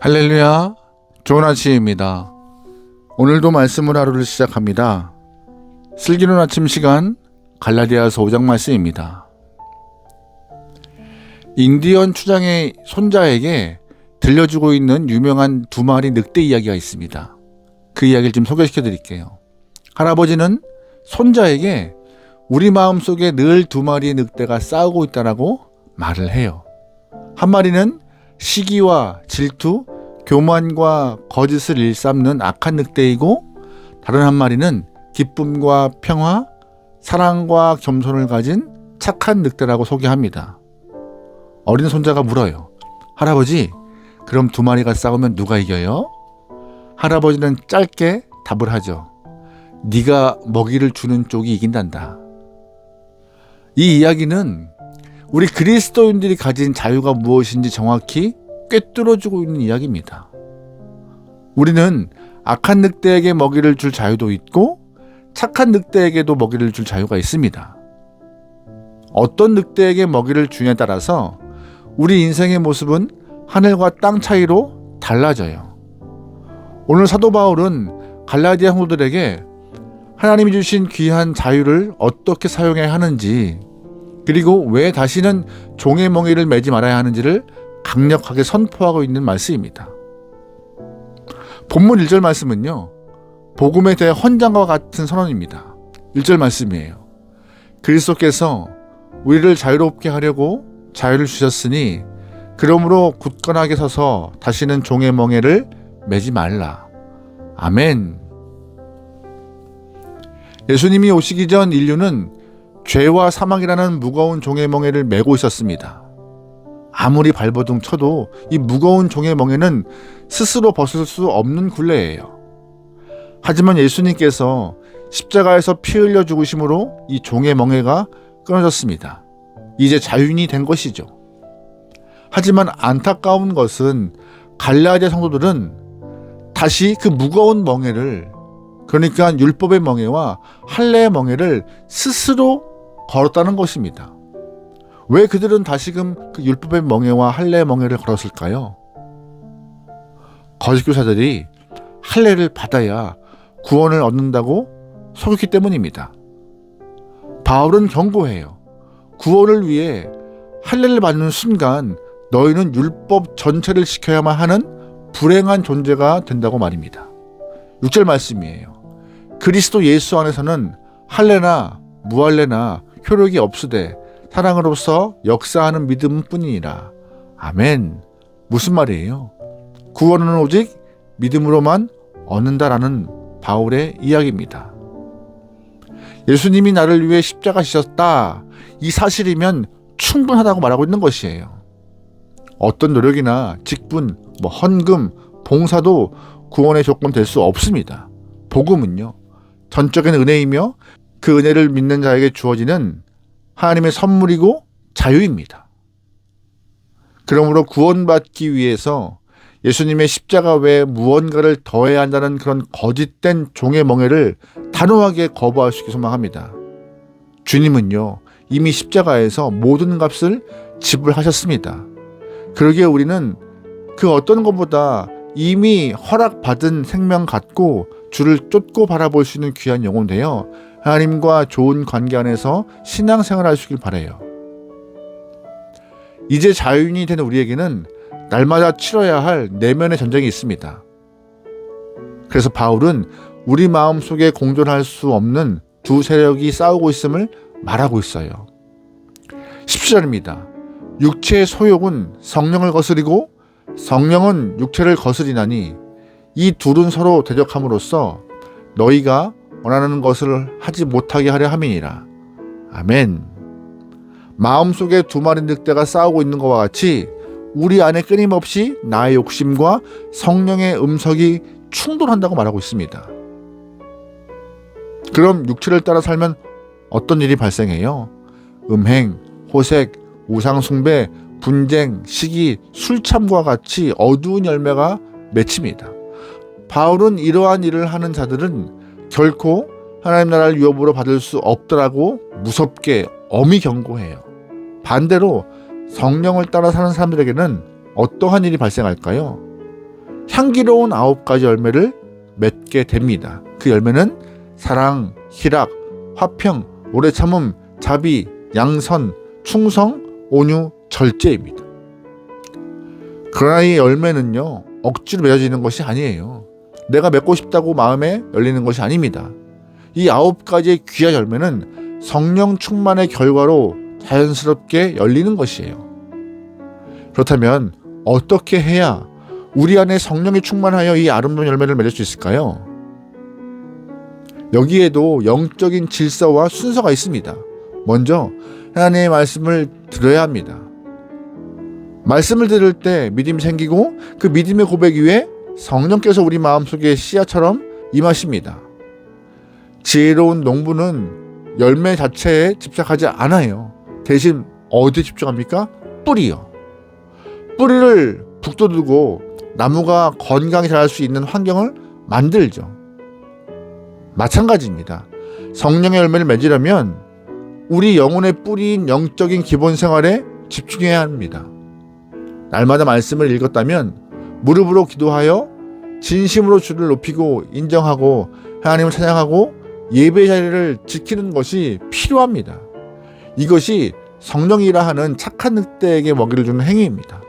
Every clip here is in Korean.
할렐루야. 좋은 아침입니다. 오늘도 말씀을 하루를 시작합니다. 슬기로운 아침 시간 갈라디아서 5장 말씀입니다. 인디언 추장의 손자에게 들려주고 있는 유명한 두 마리 늑대 이야기가 있습니다. 그 이야기를 좀 소개시켜 드릴게요. 할아버지는 손자에게 우리 마음 속에 늘 두 마리의 늑대가 싸우고 있다라고 말을 해요. 한 마리는 시기와 질투, 교만과 거짓을 일삼는 악한 늑대이고 다른 한 마리는 기쁨과 평화, 사랑과 겸손을 가진 착한 늑대라고 소개합니다. 어린 손자가 물어요. 할아버지, 그럼 두 마리가 싸우면 누가 이겨요? 할아버지는 짧게 답을 하죠. 네가 먹이를 주는 쪽이 이긴단다. 이 이야기는 우리 그리스도인들이 가진 자유가 무엇인지 정확히 꿰뚫어주고 있는 이야기입니다. 우리는 악한 늑대에게 먹이를 줄 자유도 있고 착한 늑대에게도 먹이를 줄 자유가 있습니다. 어떤 늑대에게 먹이를 주냐에 따라서 우리 인생의 모습은 하늘과 땅 차이로 달라져요. 오늘 사도 바울은 갈라디아 성도들에게 하나님이 주신 귀한 자유를 어떻게 사용해야 하는지 그리고 왜 다시는 종의 멍에를 매지 말아야 하는지를 강력하게 선포하고 있는 말씀입니다. 본문 1절 말씀은요. 복음에 대해 헌장과 같은 선언입니다. 1절 말씀이에요. 그리스도께서 우리를 자유롭게 하려고 자유를 주셨으니 그러므로 굳건하게 서서 다시는 종의 멍에를 매지 말라. 아멘. 예수님이 오시기 전 인류는 죄와 사망이라는 무거운 종의 멍에를 메고 있었습니다. 아무리 발버둥 쳐도 이 무거운 종의 멍에는 스스로 벗을 수 없는 굴레예요. 하지만 예수님께서 십자가에서 피 흘려 죽으심으로 이 종의 멍에가 끊어졌습니다. 이제 자유인이 된 것이죠. 하지만 안타까운 것은 갈라디아 성도들은 다시 그 무거운 멍에를 그러니까 율법의 멍에와 할례의 멍에를 스스로 걸었다는 것입니다. 왜 그들은 다시금 그 율법의 멍에와 할례의 멍에를 걸었을까요? 거짓 교사들이 할례를 받아야 구원을 얻는다고 속였기 때문입니다. 바울은 경고해요. 구원을 위해 할례를 받는 순간 너희는 율법 전체를 지켜야만 하는 불행한 존재가 된다고 말입니다. 6절 말씀이에요. 그리스도 예수 안에서는 할례나 무할례나 효력이 없으되 사랑으로서 역사하는 믿음뿐이니라. 아멘. 무슨 말이에요? 구원은 오직 믿음으로만 얻는다라는 바울의 이야기입니다. 예수님이 나를 위해 십자가 지셨다. 이 사실이면 충분하다고 말하고 있는 것이에요. 어떤 노력이나 직분, 뭐 헌금, 봉사도 구원의 조건 될 수 없습니다. 복음은요. 전적인 은혜이며 그 은혜를 믿는 자에게 주어지는 하나님의 선물이고 자유입니다. 그러므로 구원받기 위해서 예수님의 십자가 외에 무언가를 더해야 한다는 그런 거짓된 종의 멍에를 단호하게 있게 소망합니다. 주님은요, 이미 십자가에서 모든 값을 지불하셨습니다. 그러기에 우리는 그 어떤 것보다 이미 허락받은 생명 갖고 주를 쫓고 바라볼 수 있는 귀한 영혼 되어 하나님과 좋은 관계 안에서 신앙생활 있길 바래요. 이제 자유인이 된 우리에게는 날마다 치러야 할 내면의 전쟁이 있습니다. 그래서 바울은 우리 마음 속에 공존할 수 없는 두 세력이 싸우고 있음을 말하고 있어요. 10절입니다. 육체의 소욕은 성령을 거스리고 성령은 육체를 거스리나니 이 둘은 서로 대적함으로써 너희가 원하는 것을 하지 못하게 하려 함이니라. 아멘. 마음속에 두 마리 늑대가 싸우고 있는 것과 같이 우리 안에 끊임없이 나의 욕심과 성령의 음석이 충돌한다고 말하고 있습니다. 그럼 육체를 따라 살면 어떤 일이 발생해요? 음행, 호색, 우상숭배, 분쟁, 시기, 술참과 같이 어두운 열매가 맺힙니다. 바울은 이러한 일을 하는 자들은 결코 하나님 나라를 유업으로 받을 수 없더라고 무섭게 엄히 경고해요. 반대로 성령을 따라 사는 사람들에게는 어떠한 일이 발생할까요? 향기로운 아홉 가지 열매를 맺게 됩니다. 그 열매는 사랑, 희락, 화평, 오래 참음, 자비, 양선, 충성, 온유, 절제입니다. 그러나 이 열매는요, 억지로 맺어지는 것이 아니에요. 내가 맺고 싶다고 마음에 열리는 것이 아닙니다. 이 아홉 가지의 귀한 열매는 성령 충만의 결과로 자연스럽게 열리는 것이에요. 그렇다면 어떻게 해야 우리 안에 성령이 충만하여 이 아름다운 열매를 맺을 수 있을까요? 여기에도 영적인 질서와 순서가 있습니다. 먼저 하나님의 말씀을 들어야 합니다. 말씀을 들을 때 믿음이 생기고 그 믿음의 고백 위에 성령께서 우리 마음속에 씨앗처럼 임하십니다. 지혜로운 농부는 열매 자체에 집착하지 않아요. 대신 어디에 집중합니까? 뿌리요. 뿌리를 북돋우고 나무가 건강히 자랄 수 있는 환경을 만들죠. 마찬가지입니다. 성령의 열매를 맺으려면 우리 영혼의 뿌리인 영적인 기본 생활에 집중해야 합니다. 날마다 말씀을 읽었다면 무릎으로 기도하여 진심으로 주를 높이고 인정하고 하나님을 찬양하고 예배 자리를 지키는 것이 필요합니다. 이것이 성령이라 하는 착한 늑대에게 먹이를 주는 행위입니다.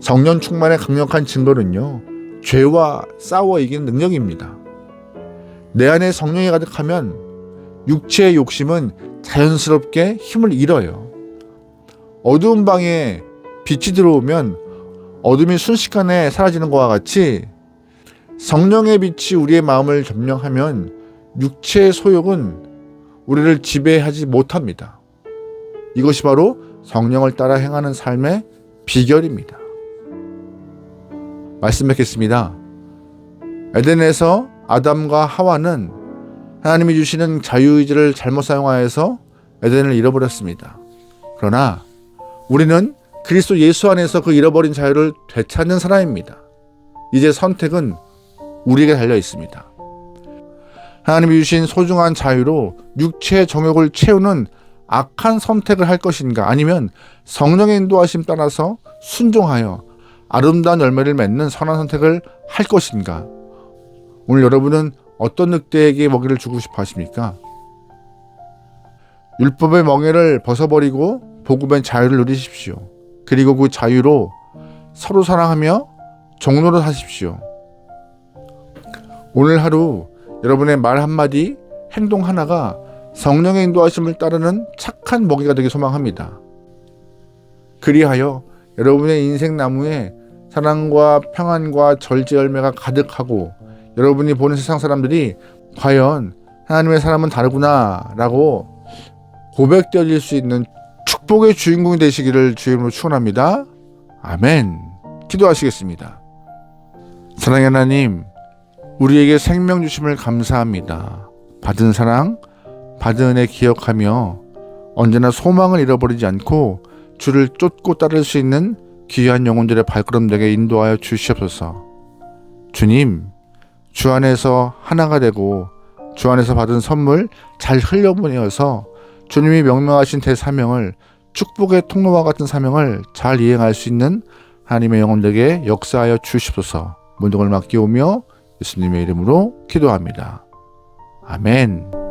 성령 충만의 강력한 증거는요, 죄와 싸워 이기는 능력입니다. 내 안에 성령이 가득하면 육체의 욕심은 자연스럽게 힘을 잃어요. 어두운 방에 빛이 들어오면 어둠이 순식간에 사라지는 것과 같이 성령의 빛이 우리의 마음을 점령하면 육체의 소욕은 우리를 지배하지 못합니다. 이것이 바로 성령을 따라 행하는 삶의 비결입니다. 말씀 뵙겠습니다. 에덴에서 아담과 하와는 하나님이 주시는 자유의지를 잘못 사용하여서 에덴을 잃어버렸습니다. 그러나 우리는 그리스도 예수 안에서 그 잃어버린 자유를 되찾는 사람입니다. 이제 선택은 우리에게 달려 있습니다. 하나님이 주신 소중한 자유로 육체의 정욕을 채우는 악한 선택을 할 것인가 아니면 성령의 인도하심 따라서 순종하여 아름다운 열매를 맺는 선한 선택을 할 것인가? 오늘 여러분은 어떤 늑대에게 먹이를 주고 싶어 하십니까? 율법의 멍에를 벗어버리고 복음의 자유를 누리십시오. 그리고 그 자유로 서로 사랑하며 종로로 사십시오. 오늘 하루 여러분의 말 한마디, 행동 하나가 성령의 인도하심을 따르는 착한 먹이가 되길 소망합니다. 그리하여 여러분의 인생 나무에 사랑과 평안과 절제 열매가 가득하고 여러분이 보는 세상 사람들이 과연 하나님의 사람은 다르구나 라고 고백되어질 수 있는 축복의 주인공이 되시기를 주임으로 축원합니다. 아멘. 기도하시겠습니다. 사랑의 하나님, 우리에게 생명 주심을 감사합니다. 받은 사랑, 받은 은혜 기억하며 언제나 소망을 잃어버리지 않고 주를 쫓고 따를 수 있는 귀한 영혼들의 발걸음 되게 인도하여 주시옵소서. 주님, 주 안에서 하나가 되고 주 안에서 받은 선물 잘 흘려보내어서 주님이 명명하신 대사명을 축복의 통로와 같은 사명을 잘 이행할 수 있는 하나님의 영혼들에게 역사하여 주시옵소서. 문동을 맡기오며 예수님의 이름으로 기도합니다. 아멘.